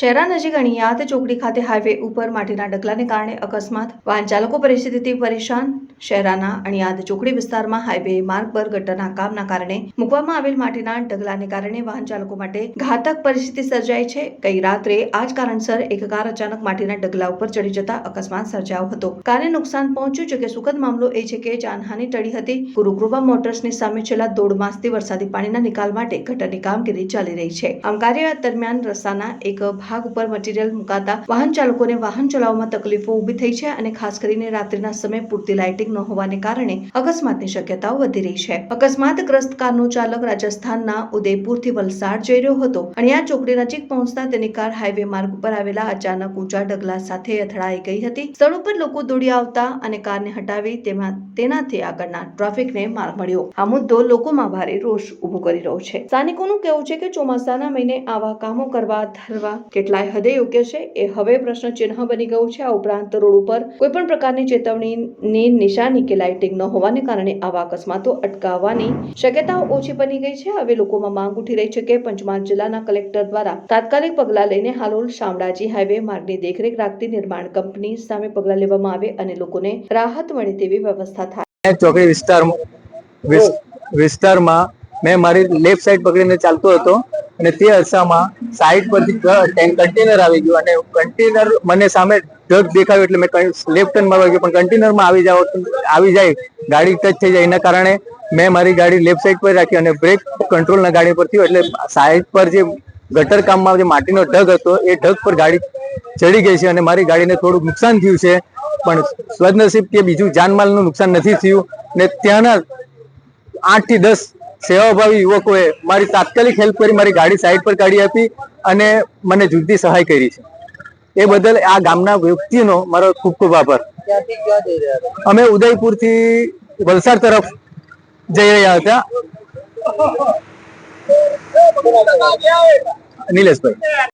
શહેરા નજીક અણિયાત ચોકડી ખાતે હાઈવે ઉપર માટીના ડગલાને કારણે અકસ્માત. વાહન ચાલકો પરિસ્થિતિથી પરેશાન. શહેરાના અણિયાદ ચોકડી વિસ્તારમાં હાઈવે માર્ગ પર ગટરના કામના કારણે મૂકવામાં આવેલ માટીના ડગલાને કારણે વાહન ચાલકો માટે ઘાતક પરિસ્થિતિ સર્જાઈ છે. ગઈ રાત્રે આ જ કારણસર એક કાર અચાનક માટીના ડગલા ઉપર ચડી જતા અકસ્માત સર્જાયો હતો. કારને નુકસાન પહોંચ્યું છે કે સુખદ મામલો એ છે કે જાનહાની ટળી હતી. ગુરુકૃપા મોટર્સની સામે છેલ્લા દોઢ માસથી વરસાદી પાણીના નિકાલ માટે ગટરની કામગીરી ચાલી રહી છે. આમ કાર્ય દરમિયાન રસ્તાના એક ભાગ ઉપર મટીરીયલ મુકાતા વાહન ચાલકોને વાહન ચલાવવામાં તકલીફો ઊભી થઈ છે અને ખાસ કરીને રાત્રિના સમયે પૂરતી લાઇટિંગ ન હોવાને કારણે અકસ્માતની શક્યતાઓ વધી રહી છે. અકસ્માતગ્રસ્ત કારનો ચાલક રાજસ્થાનના ઉદયપુરથી વલસાડ જઈ રહ્યો હતો અણિયા ચોકડી નજીક પહોંચતા તેની કાર હાઈવે માર્ગ ઉપર આવેલા અચાનક ઊંચા ડગલા સાથે અથડાઈ ગઈ હતી. સ્થળ ઉપર લોકો દોડી આવતા અને કારને હટાવી તેમાં તેનાથી આગળના ટ્રાફિકને માર્ગ મળ્યો. આ મુદ્દો લોકોમાં ભારે રોષ ઊભો કરી રહ્યો છે. સ્થાનિકોનું કહેવું છે કે ચોમાસાના મહિને આવા કામો કરવા, ધરવા કેટલાય હદે યોગ્ય છે, એ હવે પ્રશ્ન ચિહ્ન બની ગયું છે. આ ઉપરાંત રોડ ઉપર કોઈ પણ પ્રકારની ચેતવણીની નિશાની કે લાઇટિંગ ન હોવાને કારણે આવા અકસ્માતો અટકાવવાની શક્યતાઓ ઓછી બની ગઈ છે. હવે લોકોમાં માંગ ઉઠી રહી છે કે પંચમહાલ જિલ્લાના કલેક્ટર દ્વારા તાત્કાલિક પગલાં લઈને હાલોલ શામળાજી હાઈવે માર્ગની દેખરેખ રાખતી નિર્માણ કંપની સામે પગલાં લેવામાં આવે અને લોકોને રાહત મળે તેવી વ્યવસ્થા થાય. મેં ચોકડી વિસ્તાર વિસ્તારમાં મેં મારી લેફ્ટ સાઈડ પકડીને ચાલતો હતો અને તે અરસામાં સાઈડ પરથી કન્ટેનર આવી ગયું અને કન્ટેનર મને સામે ઢગ દેખાયો એટલે મેં લેફ્ટ ટર્ન મારવા ગયો. પણ કન્ટેનરમાં આવી જાવ આવી જાય, ગાડી ટચ થઈ જાય. એના કારણે મેં મારી ગાડી લેફ્ટ સાઈડ પર રાખી અને બ્રેક કંટ્રોલના ગાડી પર થયો એટલે સાઈડ પર જે ગટર કામમાં જે માટીનો ઢગ હતો, એ ઢગ પર ગાડી ચડી ગઈ છે અને મારી ગાડીને થોડું નુકસાન થયું છે. પણ સદનસીબ કે બીજું જાનમાલનું નુકસાન નથી થયું ને ત્યાંના આઠથી દસ સેવાભાવી યુવકોએ મારી તાત્કાલિક હેલ્પ કરી મારી ગાડી સાઈડ પર કાઢી આપી અને મને જુદી સહાય કરી છે. એ બદલ આ ગામના વ્યક્તિનો મારો ખૂબ ખૂબ આભાર. અમે ઉદયપુરથી વલસાડ તરફ જઈ રહ્યા હતા. નિલેશભાઈ.